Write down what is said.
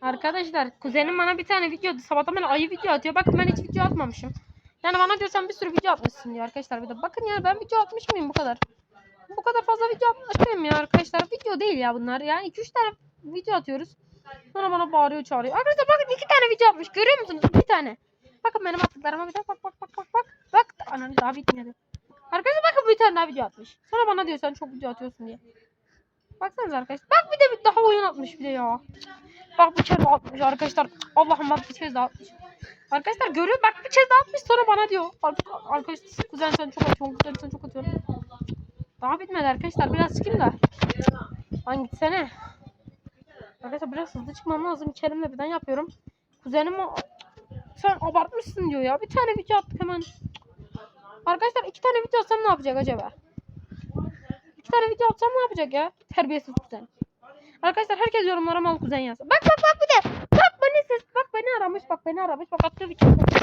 Arkadaşlar kuzenim bana bir tane video sabahtan beri ayı video atıyor. Bakın ben hiç video atmamışım. Yani bana diyor sen bir sürü video atmışsın diyor arkadaşlar. Bir de bakın ya ben video atmış mıyım bu kadar? Bu kadar fazla video atmış mıyım ya arkadaşlar? Video değil ya bunlar. Yani 2-3 tane video atıyoruz. Sonra bana bağırıyor çağırıyor. Arkadaşlar bakın iki tane video atmış. Görüyor musunuz? Bir tane. Bakın benim attıklarıma bir de bak bak bak bak bak. Bak anam daha bitmedi. Arkadaşlar bakın bir tane daha video atmış. Sonra bana diyor sen çok video atıyorsun diye. Baksanıza arkadaşlar. Bak bir de bir daha oyun atmış bir de ya. Bak bir kez atmış arkadaşlar. Allah'ım bak bir kez daha atmış. Arkadaşlar görüyor bak bir kez daha atmış sonra bana diyor. Ar- Arkadaşlar kuzen sen çok atıyorsun. Kuzen sen çok atıyorsun. Daha bitmedi arkadaşlar. Biraz çıkayım da. Lan gitsene. Arkadaşlar biraz hızlı çıkmam lazım. Kerim'le birden yapıyorum. Kuzenim o... Sen abartmışsın diyor ya. Bir tane video attık hemen. Arkadaşlar iki tane video atsam ne yapacak acaba? İki tane video atsam ne yapacak ya? Terbiyesiz kuzen. Arkadaşlar herkes yorumlara mal kuzen yazsın. Bak bak bak bir de. Bak beni ses. Bak beni aramış. Bak beni aramış. Bak attığı video.